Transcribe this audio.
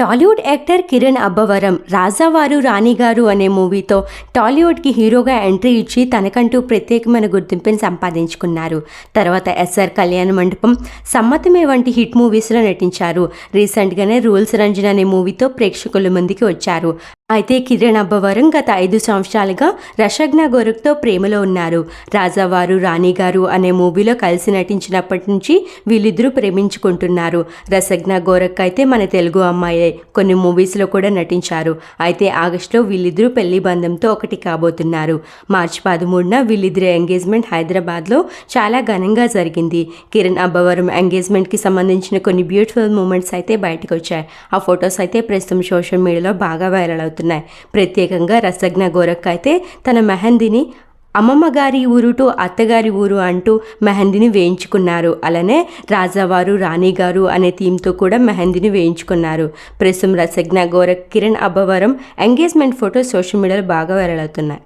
Tollywood actor Kiran Abbavaram రాజావారు రాణిగారు అనే మూవీతో టాలీవుడ్కి హీరోగా ఎంట్రీ ఇచ్చి తనకంటూ ప్రత్యేకమైన గుర్తింపుని సంపాదించుకున్నారు. తర్వాత ఎస్ఆర్ కళ్యాణ మండపం సమ్మతమే వంటి హిట్ మూవీస్లో నటించారు. రీసెంట్గానే రూల్స్ రంజన్ అనే మూవీతో ప్రేక్షకుల ముందుకి వచ్చారు. అయితే కిరణ్ అబ్బవరం గత ఐదు సంవత్సరాలుగా రషగ్న గోరఖ్తో ప్రేమలో ఉన్నారు. రాజావారు రాణిగారు అనే మూవీలో కలిసి నటించినప్పటి నుంచి వీళ్ళిద్దరూ ప్రేమించుకుంటున్నారు. రసజ్ఞ గోరఖ్ అయితే మన తెలుగు అమ్మాయే. కొన్ని మూవీస్లో కూడా నటించారు. అయితే ఆగస్టులో వీళ్ళిద్దరూ పెళ్ళి బంధంతో ఒకటి కాబోతున్నారు. మార్చి పదమూడున వీళ్ళిద్దరి ఎంగేజ్మెంట్ హైదరాబాద్లో చాలా ఘనంగా జరిగింది. కిరణ్ అబ్బవరం ఎంగేజ్మెంట్కి సంబంధించిన కొన్ని బ్యూటిఫుల్ మూమెంట్స్ అయితే బయటకు వచ్చాయి ఆ ఫొటోస్ అయితే ప్రస్తుతం సోషల్ మీడియాలో బాగా వైరల్ అవుతున్నాయి ప్రత్యేకంగా రసజ్ఞ గోరఖ్ అయితే తన మెహందీని అమ్మమ్మ గారి ఊరు టు అత్తగారి ఊరు అంటూ మెహందీని వేయించుకున్నారు. అలానే రాజావారు రాణిగారు అనే థీమ్తో కూడా మెహందీని వేయించుకున్నారు. ప్రస్తుతం Rasagna Gorakh Kiran Abbavaram engagement photo social మీడియాలో బాగా వైరల్ అవుతున్నాయి.